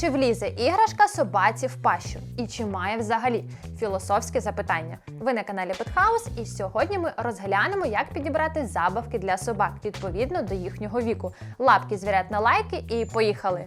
Чи влізе іграшка собаці в пащу? І чи має взагалі філософське запитання? Ви на каналі Петхаус, і сьогодні ми розглянемо, як підібрати забавки для собак відповідно до їхнього віку. Лапки звірят на лайки і поїхали!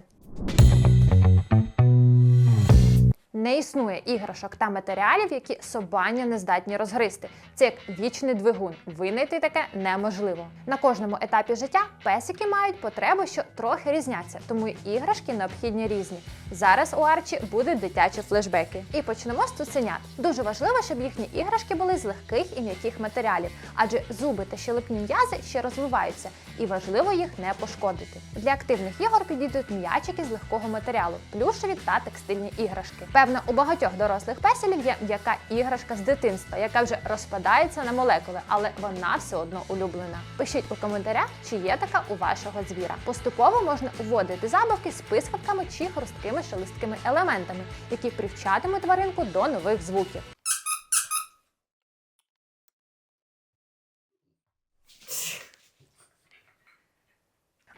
Не існує іграшок та матеріалів, які собаня не здатні розгризти. Це як вічний двигун. Винайти таке неможливо. На кожному етапі життя песики мають потребу, що трохи різняться, тому й іграшки необхідні різні. Зараз у Арчі будуть дитячі флешбеки. І почнемо з цуценят. Дуже важливо, щоб їхні іграшки були з легких і м'яких матеріалів, адже зуби та щелепні м'язи ще розвиваються, і важливо їх не пошкодити. Для активних ігор підійдуть м'ячики з легкого матеріалу, плюшеві та текстильні іграшки. Певно, у багатьох дорослих песелів є м'яка іграшка з дитинства, яка вже розпадається на молекули, але вона все одно улюблена. Пишіть у коментарях, чи є така у вашого звіра. Поступово можна вводити забавки з пискавками чи хрусткими шелесткими елементами, які привчатимуть тваринку до нових звуків.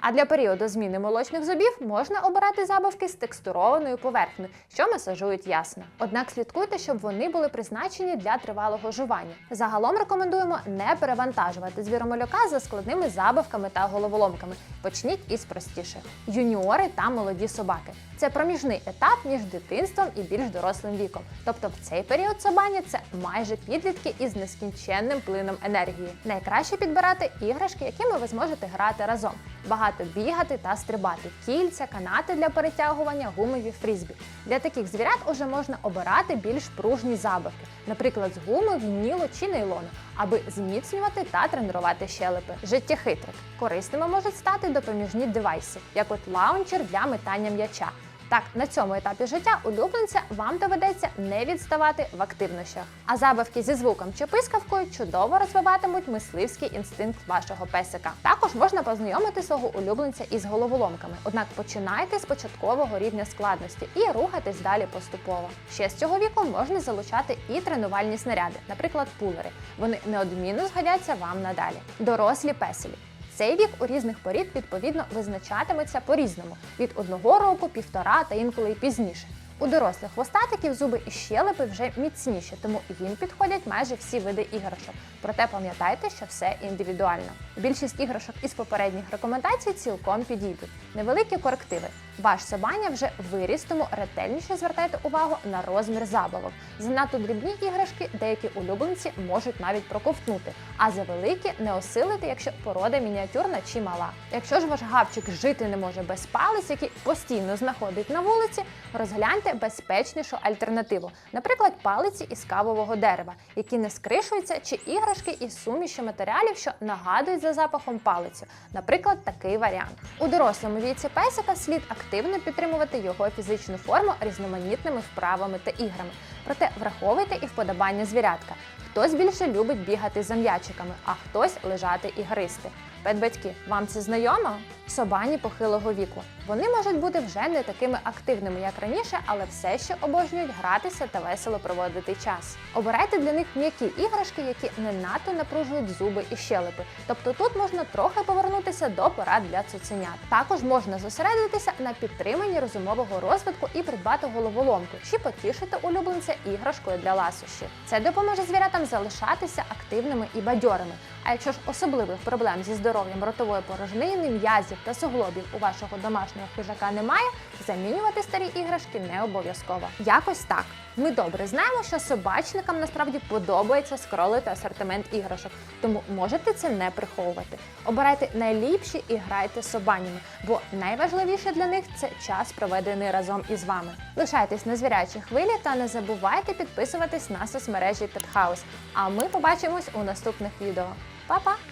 А для періоду зміни молочних зубів можна обирати забавки з текстурованою поверхнею, що масажують ясно. Однак слідкуйте, щоб вони були призначені для тривалого жування. Загалом рекомендуємо не перевантажувати звіромалюка за складними забавками та головоломками. Почніть із простіших. Юніори та молоді собаки. Це проміжний етап між дитинством і більш дорослим віком. Тобто в цей період собані це майже підлітки із нескінченним плином енергії. Найкраще підбирати іграшки, якими ви зможете грати разом. Багато бігати та стрибати, кільця, канати для перетягування, гумові фрізбі. Для таких звірят уже можна обирати більш пружні забавки, наприклад, з гуми, вінілу чи нейлону, аби зміцнювати та тренувати щелепи. Життя хитрик. Корисними можуть стати допоміжні девайси, як от лаунчер для метання м'яча. Так, на цьому етапі життя улюбленця вам доведеться не відставати в активнощах. А забавки зі звуком чи пискавкою чудово розвиватимуть мисливський інстинкт вашого песика. Також можна познайомити свого улюбленця із головоломками. Однак починайте з початкового рівня складності і рухатись далі поступово. Ще з цього віку можна залучати і тренувальні снаряди, наприклад, пулери. Вони неодмінно згодяться вам надалі. Дорослі песелі. Цей вік у різних порід відповідно визначатиметься по-різному від одного року, півтора та інколи й пізніше. У дорослих хвостатиків зуби і щелепи вже міцніші, тому їм підходять майже всі види іграшок. Проте пам'ятайте, що все індивідуально. Більшість іграшок із попередніх рекомендацій цілком підійдуть. Невеликі корективи. Ваш собаня вже виріс, тому ретельніше звертайте увагу на розмір забавок. Занадто дрібні іграшки деякі улюбленці можуть навіть проковтнути, а за великі не осилити, якщо порода мініатюрна чи мала. Якщо ж ваш гавчик жити не може без палець, які постійно знаходить на вулиці, розгляньте безпечнішу альтернативу, наприклад, палиці із кавового дерева, які не скришуються, чи іграшки із суміші матеріалів, що нагадують за запахом палицю. Наприклад, такий варіант. У дорослому віці песика слід активно підтримувати його фізичну форму різноманітними вправами та іграми. Проте враховуйте і вподобання звірятка. Хтось більше любить бігати за м'ячиками, а хтось лежати і гристи. Петбатьки, вам це знайомо? Собані похилого віку. Вони можуть бути вже не такими активними, як раніше, але все ще обожнюють гратися та весело проводити час. Обирайте для них м'які іграшки, які не надто напружують зуби і щелепи. Тобто тут можна трохи повернутися до порад для цуценят. Також можна зосередитися на підтриманні розумового розвитку і придбати головоломку, чи потішити улюбленця іграшкою для ласощів. Це допоможе звірятам залишатися активними і бадьорими. А якщо ж особливих проблем зі здоров'ям ротової порожнини, м'язів та суглобів у вашого домашнього хижака немає, замінювати старі іграшки не обов'язково. Якось так. Ми добре знаємо, що собачникам насправді подобається скролити асортимент іграшок, тому можете це не приховувати. Обирайте найліпші і грайте з собанями, бо найважливіше для них це час, проведений разом із вами. Лишайтесь на звірячій хвилі та не забувайте підписуватись на соцмережі Петхаус. А ми побачимось у наступних відео. Pa, pa!